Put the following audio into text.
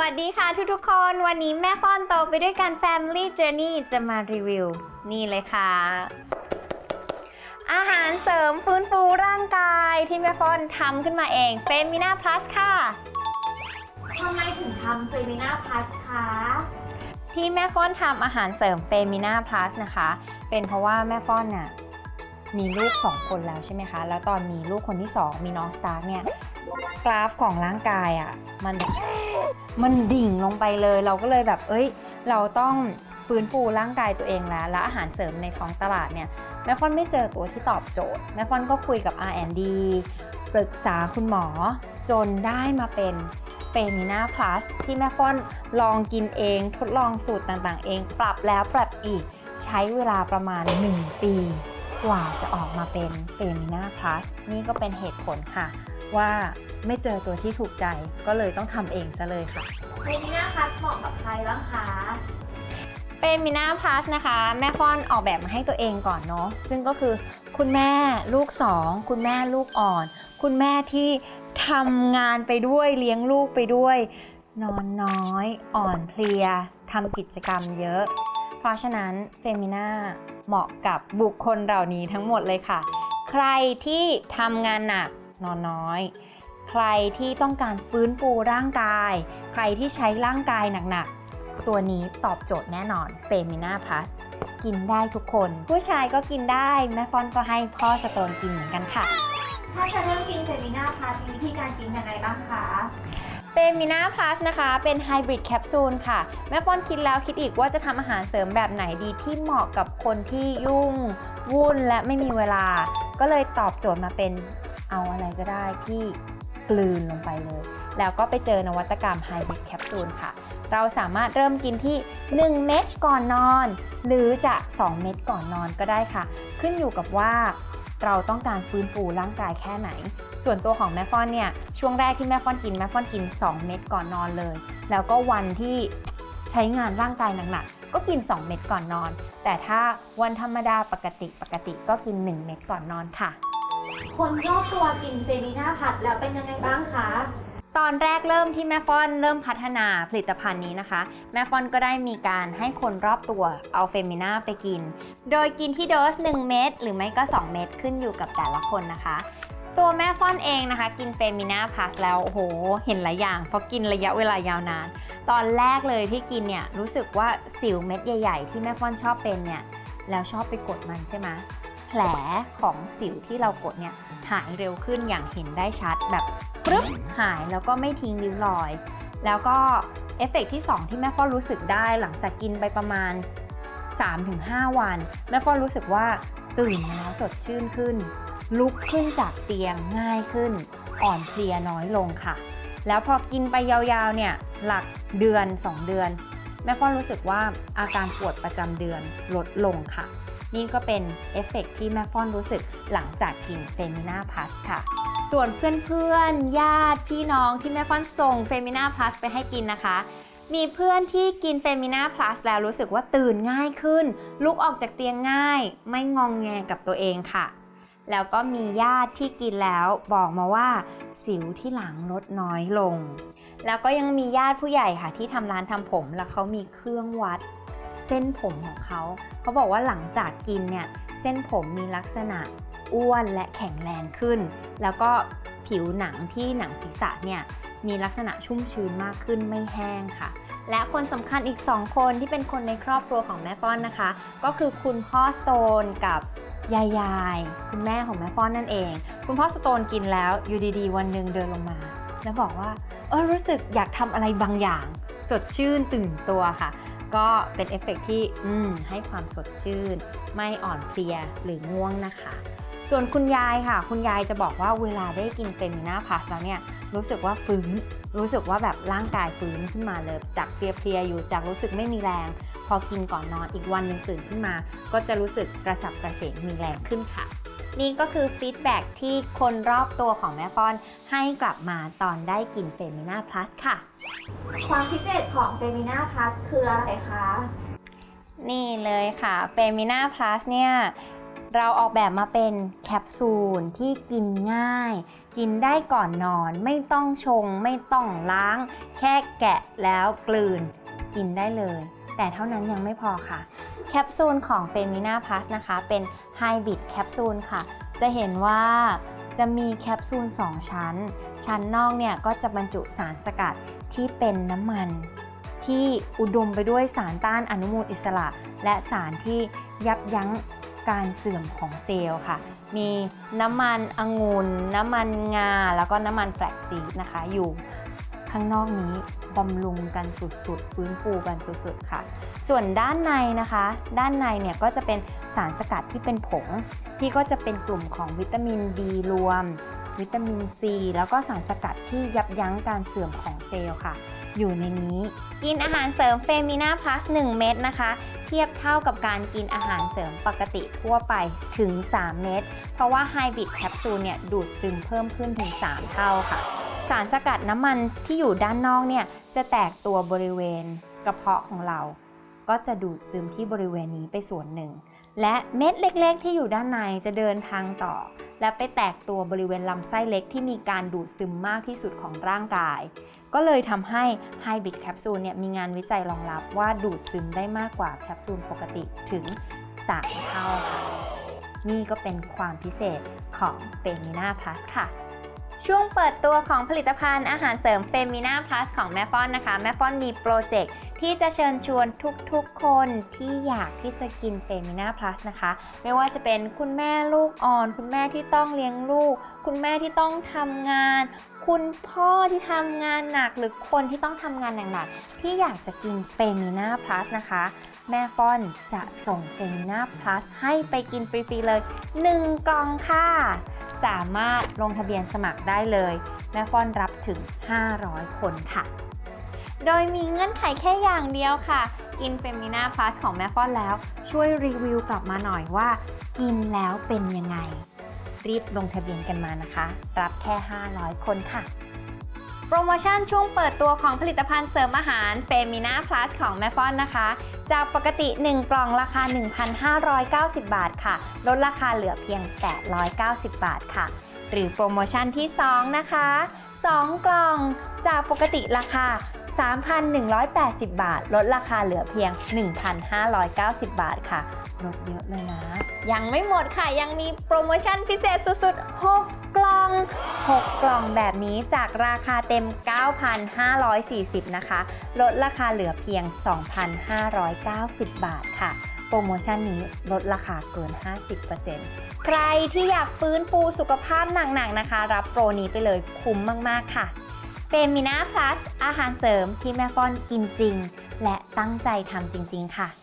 วัสดีค่ะทุกๆคนวันนี้แม่ฟ้อนโตไปด้วยกัน Family Journey จะมารีวิว นี่เลยค่ะ อาหารเสริมฟื้นฟูร่างกายที่แม่ฟ้อนทำขึ้นมาเองเฟมินาพลัสค่ะทำไมถึงทำเฟมินาพลัสคะที่แม่ฟ้อนทำอาหารเสริมเฟมินาพลัสนะคะ เป็นเพราะว่าแม่ฟ้อนน่ะมีลูก 2 คนแล้วใช่ไหมคะ แล้วตอนมีลูกคนที่ 2 มีน้องสตาร์เนี่ย กราฟของร่างกายอะ่ะมันแบบมันดิ่งลงไปเลย เราก็เลยแบบ เอ้ย เราต้องฟื้นฟูร่างกายตัวเองแล้ว และอาหารเสริมในท้องตลาดเนี่ยแม่ฟ้อนไม่เจอตัวที่ตอบโจทย์แม่ฟ้อนก็คุยกับ R&D ปรึกษาคุณหมอ จนได้มาเป็นเฟมินาพลัสที่แม่ฟ้อนลองกินเอง ทดลองสูตรต่างๆ เอง ปรับแล้วปรับอีกใช้เวลาประมาณ 1 ปี กว่าจะออกมาเป็นเฟมินาพลัสนี่ก็เป็นเหตุผลค่ะ ว่าไม่เจอตัวที่ถูกใจก็เลยต้องทำเองซะเลยค่ะเฟมินาพลัสเหมาะกับใครบ้างคะเฟมินาพลัสนะคะ แม่ฟ้อนออกแบบมาให้ตัวเองก่อนเนาะซึ่งก็คือคุณแม่ลูกสองคุณแม่ลูกอ่อน คุณแม่ที่ทำงานไปด้วยเลี้ยงลูกไปด้วย นอนน้อย อ่อนเพลียทำกิจกรรมเยอะ เพราะฉะนั้นเฟมินาเหมาะกับบุคคลเหล่านี้ทั้งหมดเลยค่ะ ใครที่ทำงานหนัก นอนน้อย ใครที่ต้องการฟื้นฟูร่างกาย ใครที่ใช้ร่างกายหนักๆ ตัวนี้ตอบโจทย์แน่นอนเฟมินาพลัสกินได้ทุกคน ผู้ชายก็กินได้ แม่ฟอนก็ให้พ่อสโตนกินเหมือนกันค่ะ ถ้าจะเริ่มกินเฟมินาพลัสมีวิธีการกินยังไงบ้างคะเฟมินาพลัสนะคะ เป็นไฮบริดแคปซูลค่ะ แม่ฟอนคิดแล้วคิดอีกว่าจะทำอาหารเสริมแบบไหนดีที่เหมาะกับคนที่ยุ่ง วุ่นและไม่มีเวลา ก็เลยตอบโจทย์มาเป็น เอาอะไรก็ได้ที่กลืนลงไปเลย แล้วก็ไปเจอนวัตกรรมไฮบริดแคปซูลค่ะ เราสามารถเริ่มกินที่ 1 เม็ดก่อนนอน หรือจะ 2 เม็ดก่อนนอนก็ได้ค่ะ ขึ้นอยู่กับว่าเราต้องการฟื้นฟูร่างกายแค่ไหน ส่วนตัวของแม่ฟอนเนี่ย ช่วงแรกที่แม่ฟอนกินแม่ฟอนกิน 2 เม็ดก่อนนอนเลย แล้วก็วันที่ใช้งานร่างกายหนักๆ ก็กิน 2 เม็ดก่อนนอน แต่ถ้าวันธรรมดาปกติปกติก็กิน 1 เม็ดก่อนนอนค่ะ คนรอบตัวกินเฟมิน่าพลัสแล้วเป็นยังไงบ้างคะ ตอนแรกเริ่มที่แม่ฟอนเริ่มพัฒนาผลิตภัณฑ์นี้นะคะ แม่ฟอนก็ได้มีการให้คนรอบตัวเอาเฟมิน่าไปกิน โดยกินที่โดส 1 เม็ดหรือไม่ก็ 2 เม็ดขึ้นอยู่กับแต่ละคนนะคะตัวแม่ฟอนเองนะคะ กินเฟมิน่าพาสแล้วโอ้โห เห็นหลายอย่างเพราะกินระยะเวลายาวนาน ตอนแรกเลยที่กินเนี่ยรู้สึกว่าสิวเม็ดใหญ่ ๆ ที่แม่ฟอนชอบเป็นเนี่ยแล้วชอบไปกดมันใช่ไหม แผลของสิวที่เรากดเนี่ยหายเร็วขึ้นอย่างเห็นได้ชัดแบบปึ๊บหายแล้วก็ไม่ทิ้งริ้วรอย แล้วก็เอฟเฟกต์ที่ 2 ที่แม่ฟอรู้สึกได้หลังจากกินไปประมาณ 3-5 วัน แม่ฟอรู้สึกว่าตื่นมาแล้วสดชื่นขึ้น ลุกขึ้นจากเตียงง่ายขึ้น อ่อนเพลียน้อยลงค่ะ แล้วพอกินไปยาวๆเนี่ยหลักเดือน 2 เดือน แม่ฟอรู้สึกว่าอาการปวดประจำเดือนลดลงค่ะ นี่ก็เป็นเอฟเฟกต์ที่แม่ฟ้อนรู้สึกหลังจากกินเฟมินาพลัสค่ะ ส่วนเพื่อนๆ ญาติพี่น้องที่แม่ฟ้อนส่งเฟมินาพลัสไปให้กินนะคะมีเพื่อนที่กินเฟมินาพลัสแล้วรู้สึกว่าตื่นง่ายขึ้น ลุกออกจากเตียงง่าย ไม่งองแงกับตัวเองค่ะ แล้วก็มีญาติที่กินแล้วบอกมาว่า สิวที่หลังลดน้อยลง แล้วก็ยังมีญาติผู้ใหญ่ค่ะที่ทำร้านทำผมแล้วเขามีเครื่องวัด ส้นผมของเขา เขาบอกว่าหลังจากกินเนี่ยเส้นผมมีลักษณะอ้วนและแข็งแรงขึ้น แล้วก็ผิวหนังที่หนังศีรษะเนี่ยมีลักษณะชุ่มชื้นมากขึ้นไม่แห้งค่ะ และคนสำคัญอีก 2 คนที่เป็นคนในครอบครัวของแม่ฟ้อนนะคะ ก็คือคุณพ่อสโตนกับยายยายคุณแม่ของแม่ฟ้อนนั่นเอง คุณพ่อสโตนกินแล้วอยู่ดีๆ วันหนึ่งเดินลงมา แล้วบอกว่าเออรู้สึกอยากทำอะไรบางอย่าง สดชื่นตื่นตัวค่ะ ก็เป็นเอฟเฟกต์ที่ให้ความสดชื่น ไม่อ่อนเพลียหรือง่วงนะคะ ส่วนคุณยายค่ะ คุณยายจะบอกว่าเวลาได้กินเฟมินาพลัสแล้วเนี่ยรู้สึกว่าฟื้น รู้สึกว่าแบบร่างกายฟื้นขึ้นมาเลย จากเพลียๆอยู่จากรู้สึกไม่มีแรง พอกินก่อนนอนอีกวันหนึ่งตื่นขึ้นมา ก็จะรู้สึกกระฉับกระเฉงมีแรงขึ้นค่ะ นี่ก็คือฟีดแบ็กที่คนรอบตัวของแม่ป้อน ให้กลับมาตอนได้กินเฟมินาพลัสค่ะ ความพิเศษของเฟมินาพลัสคืออะไรคะ นี่เลยค่ะเฟมินาพลัสเนี่ยเราออกแบบมาเป็นแคปซูลที่กินง่าย กินได้ก่อนนอนไม่ต้องชง ไม่ต้องล้าง แค่แกะแล้วกลืน กินได้เลย แต่เท่านั้นยังไม่พอค่ะ แคปซูลของเฟมินาพลัสนะคะ เป็นไฮบริดแคปซูลค่ะ จะเห็นว่าจะมีแคปซูล 2 ชั้น ชั้นนอกเนี่ยก็จะบรรจุสารสกัดที่เป็นน้ำมัน ที่อุดมไปด้วยสารต้านอนุมูลอิสระ และสารที่ยับยั้งการเสื่อมของเซลล์ค่ะ มีน้ำมันองุ่นน้ำมันงา แล้วก็น้ำมันแฟลกซีดนะคะอยู่ข้างนอกนี้ บำรุงกันสุดๆ ฟื้นฟูกันสุดๆ ค่ะ ส่วนด้านในนะคะ ด้านในเนี่ยก็จะเป็นสารสกัดที่เป็นผง ที่ก็จะเป็นกลุ่มของวิตามิน B รวม วิตามิน C แล้วก็สารสกัดที่ยับยั้งการเสื่อมของเซลล์ค่ะ อยู่ในนี้ กินอาหารเสริมเฟมินาพลัส1เม็ดนะคะ เทียบเท่ากับการกินอาหารเสริมปกติทั่วไปถึง 3 เม็ดเพราะว่าไฮบริดแคปซูลเนี่ยดูดซึมเพิ่มขึ้นถึง 3 เท่าค่ะ สารสกัดน้ำมันที่อยู่ด้านนอกเนี่ยจะแตกตัวบริเวณกระเพาะของเรา ก็จะดูดซึมที่บริเวณนี้ไปส่วนหนึ่ง และเม็ดเล็กๆ ที่อยู่ด้านในจะเดินทางต่อ และไปแตกตัวบริเวณลำไส้เล็กที่มีการดูดซึมมากที่สุดของร่างกาย ก็เลยทำให้ไฮบริดแคปซูลเนี่ยมีงานวิจัยรองรับว่าดูดซึมได้มากกว่าแคปซูลปกติถึง3เท่าค่ะนี่ก็เป็นความพิเศษของเฟมินาพลัสค่ะ ช่วงเปิดตัวของผลิตภัณฑ์อาหารเสริมเฟมินาพลัสของแม่ฟอนนะคะ แม่ฟอนมีโปรเจกต์ ที่จะเชิญชวนทุกๆคนที่อยากที่จะกินเฟมินาพลัสนะคะ ไม่ว่าจะเป็นคุณแม่ลูกอ่อน คุณแม่ที่ต้องเลี้ยงลูก คุณแม่ที่ต้องทำงาน คุณพ่อที่ทำงานหนักหรือคนที่ต้องทำงานหนักๆที่อยากจะกินเฟมินาพลัสนะคะแม่ฟ้อนจะส่งเฟมินาพลัสให้ไปกินฟรีๆเลย 1 กล่องค่ะ สามารถลงทะเบียนสมัครได้เลย แม่ฟ้อนรับถึง 500 คนค่ะ โดยมีเงื่อนไขแค่อย่างเดียวค่ะ กินเฟมินาพลัสของแม่ฟ้อนแล้ว ช่วยรีวิวกลับมาหน่อยว่า กินแล้วเป็นยังไง รีบลงทะเบียนกันมานะคะ รับแค่ 500 คนค่ะ โปรโมชั่นช่วงเปิดตัวของผลิตภัณฑ์เสริมอาหารเฟมินาพลัสของแม่ฟ้อนนะคะ จากปกติ 1 กล่องราคา 1,590 บาทค่ะ ลดราคาเหลือเพียง 890 บาทค่ะ หรือโปรโมชั่นที่ 2 นะคะ 2 กล่องจากปกติราคา 3,180 บาท ลดราคาเหลือเพียง 1,590 บาทค่ะ ลดเยอะเลยนะ ยังไม่หมดค่ะ ยังมีโปรโมชั่นพิเศษสุดๆ 6 กล่อง 6 กล่องแบบนี้จากราคาเต็ม 9,540 นะคะ ลดราคาเหลือเพียง 2,590 บาทค่ะโปรโมชั่นนี้ลดราคาเกิน 50%ใครที่อยากฟื้นฟูสุขภาพหนักๆนะคะ รับโปรนี้ไปเลยคุ้มมาก ๆ ค่ะ เฟมินาพลัสอาหารเสริมที่แม่ฟอนกินจริง และตั้งใจทำจริง ๆ ค่ะ